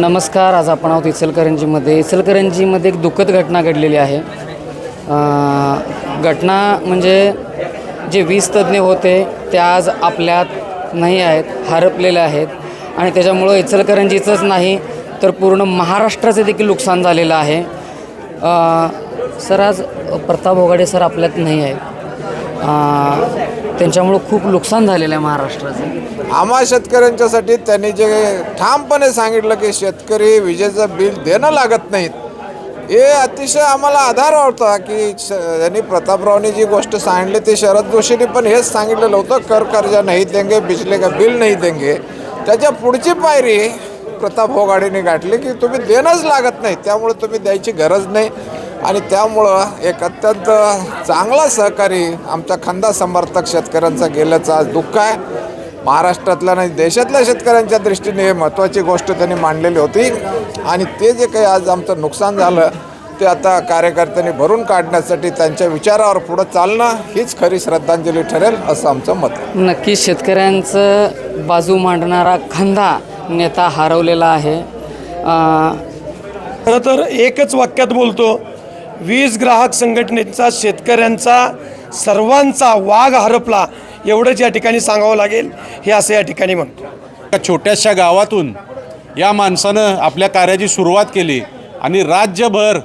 नमस्कार. आज आपण आहोत इचलकरंजीमध्ये. इचलकरंजीमध्ये एक दुःखद घटना घडलेली आहे. घटना म्हणजे जे वीज तज्ज्ञ होते ते आज आपल्यात नाही आहेत हरपलेले आहेत. आणि त्याच्यामुळं इचलकरंजीचंच नाही तर पूर्ण महाराष्ट्राचं देखील नुकसान झालेलं आहे. सर आज प्रताप होगाडे सर आपल्यात नाही आहेत. त्यांच्यामुळं खूप नुकसान झालेलं आहे महाराष्ट्राचं. आम्हा शेतकऱ्यांच्यासाठी त्यांनी जे ठामपणे सांगितलं की शेतकरी विजेचं बिल देणं लागत नाहीत. हे अतिशय आम्हाला आधार होता की श त्यांनी प्रतापरावनी जी गोष्ट सांगितली ती शरद जोशीने पण हेच सांगितलेलं होतं कर कर्जा नाही देंगे बिजले का बिल नाही देंगे. त्याच्या पुढची पायरी प्रताप होगाडीने गाठली की तुम्ही देणंच लागत नाही त्यामुळे तुम्ही द्यायची गरज नाही. आणि त्यामुळं एक अत्यंत चांगला सहकारी आमच्या खंदा समर्थक शेतकऱ्यांचा गेल्याचं आज दुःख आहे. महाराष्ट्रातल्या नाही देशातल्या शेतकऱ्यांच्या दृष्टीने हे महत्त्वाची गोष्ट त्यांनी मांडलेली होती. आणि ते जे काही आज आमचं नुकसान झालं ते आता कार्यकर्त्यांनी भरून काढण्यासाठी त्यांच्या विचारावर पुढं चालणं हीच खरी श्रद्धांजली ठरेल असं आमचं मत आहे. नक्कीच शेतकऱ्यांचं बाजू मांडणारा खंदा नेता हरवलेला आहे. अं, खरं तर एकच वाक्यात बोलतो वीज ग्राहक संघटनेचा शेतकऱ्यांचा सर्वांचा वाघ हरपला एवढंच या ठिकाणी सांगावं लागेल. हे असं या ठिकाणी म्हणतो. छोट्याशा गावातून या माणसानं आपल्या कार्याची सुरुवात केली आणि राज्यभर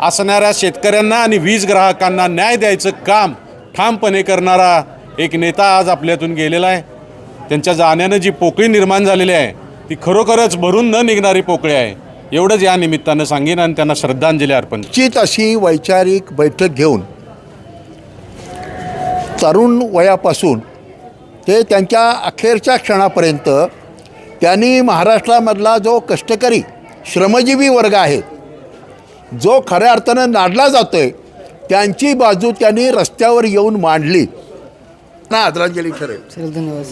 असणाऱ्या शेतकऱ्यांना आणि वीज ग्राहकांना न्याय द्यायचं काम ठामपणे करणारा एक नेता आज आपल्यातून गेलेला आहे. त्यांच्या जाण्यानं जी पोकळी निर्माण झालेली आहे ती खरोखरच भरून न निघणारी पोकळी आहे. एवढंच या निमित्तानं सांगेन आणि त्यांना श्रद्धांजली अर्पण. निश्चित अशी वैचारिक बैठक घेऊन तरुण वयापासून ते त्यांच्या अखेरच्या क्षणापर्यंत त्यांनी महाराष्ट्रामधला जो कष्टकरी श्रमजीवी वर्ग आहे जो खऱ्या अर्थानं नाडला जातो आहे त्यांची बाजू त्यांनी रस्त्यावर येऊन मांडली. ना आदरांजली ठरेल धन्यवाद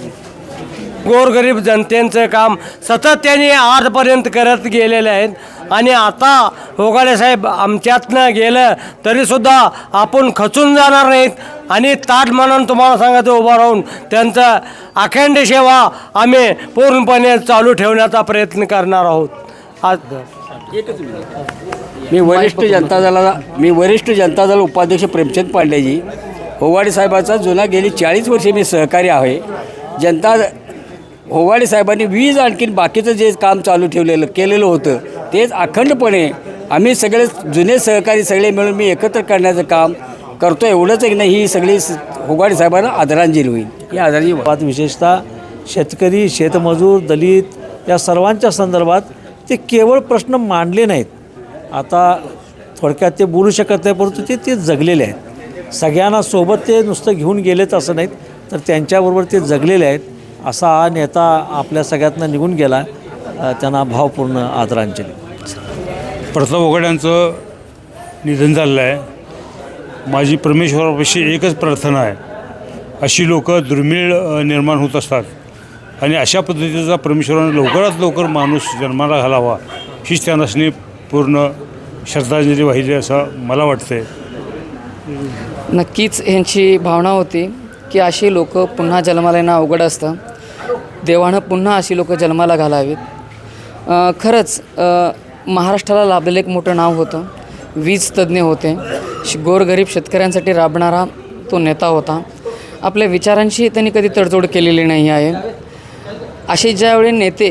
गोरगरीब जनतेचं काम सतत त्यांनी आजपर्यंत करत गेलेले आहेत. आणि आता होगाडे साहेब आमच्यातनं गेलं तरीसुद्धा आपण खचून जाणार नाहीत. आणि ताट म्हणून तुम्हाला सांगायचं उभं राहून त्यांचं अखंड सेवा आम्ही पूर्णपणे चालू ठेवण्याचा प्रयत्न करणार आहोत. आज मी वरिष्ठ जनता दलाला मी वरिष्ठ जनता दल उपाध्यक्ष प्रेमचंद पांडेजी. होवाडे साहेबाचा जुना गेली चाळीस वर्षे मी सहकारी आहे. जनता होवाडे साहेबांनी वीज आणखीन बाकीचं जे काम चालू ठेवलेलं केलेलं होतं तेच अखंडपणे आम्ही सगळे जुने सहकारी सगळे मिळून मी एकत्र करण्याचं काम करतो एवढंच एक नाही ही सगळी स- होवाडे साहेबांना आदरांजली होईल. ही आदरांजली बात विशेषतः शेतकरी शेतमजूर दलित या सर्वांच्या संदर्भात ते केवळ प्रश्न मांडले नाहीत. आता थोडक्यात ते बोलू शकत नाही परंतु ते ते जगलेले आहेत. सगळ्यांना सोबत ते नुसतं घेऊन गेलेच असं नाहीत तर त्यांच्याबरोबर ते जगलेले आहेत. असा हा नेता आपल्या सगळ्यातनं निघून गेला त्यांना भावपूर्ण आदरांजली. प्रताप ओघड्यांचं निधन झालेलं आहे. माझी परमेश्वरापाशी एकच प्रार्थना आहे. अशी लोक दुर्मिळ निर्माण होत असतात. आणि अशा पद्धतीचा परमेश्वरानं लवकरात लवकर माणूस जन्माला घालावा हीच त्यांना पूर्ण श्रद्धांजली वाहिली असं मला वाटतंय. नक्कीच ह्यांची भावना होती की अशी लोक पुन्हा जन्माला येणं अवघड असतं. देवानं पुन्हा अशी लोकं जन्माला घालावीत. खरंच महाराष्ट्राला लाभलेलं एक मोठं नाव होतं. वीज तज्ज्ञ होते. श गोरगरीब शेतकऱ्यांसाठी राबणारा तो नेता होता. आपल्या विचारांशी त्यांनी कधी तडजोड केलेली नाही आहे. असे ज्यावेळी नेते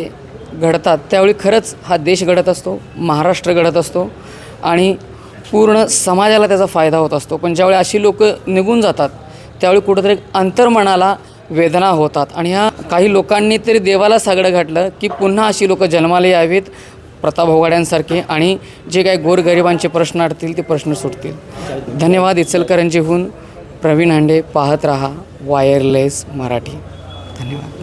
घडतात त्यावेळी खरंच हा देश घडत असतो महाराष्ट्र घडत असतो आणि पूर्ण समाजाला त्याचा फायदा होत असतो. पण ज्यावेळी अशी लोकं निघून जातात त्यावेळी कुठंतरी अंतर्मनाला वेदना होतात. आणि ह्या काही लोकांनी तरी देवाला सागडं घातलं की पुन्हा अशी लोक जन्माला यावीत प्रताप होगाड्यांसारखे आणि जे काही गोरगरिबांचे प्रश्न अडतील ते प्रश्न सुटतील. धन्यवाद इचलकरंजीहून. प्रवीण हांडे पाहत रहा वायरलेस मराठी. धन्यवाद.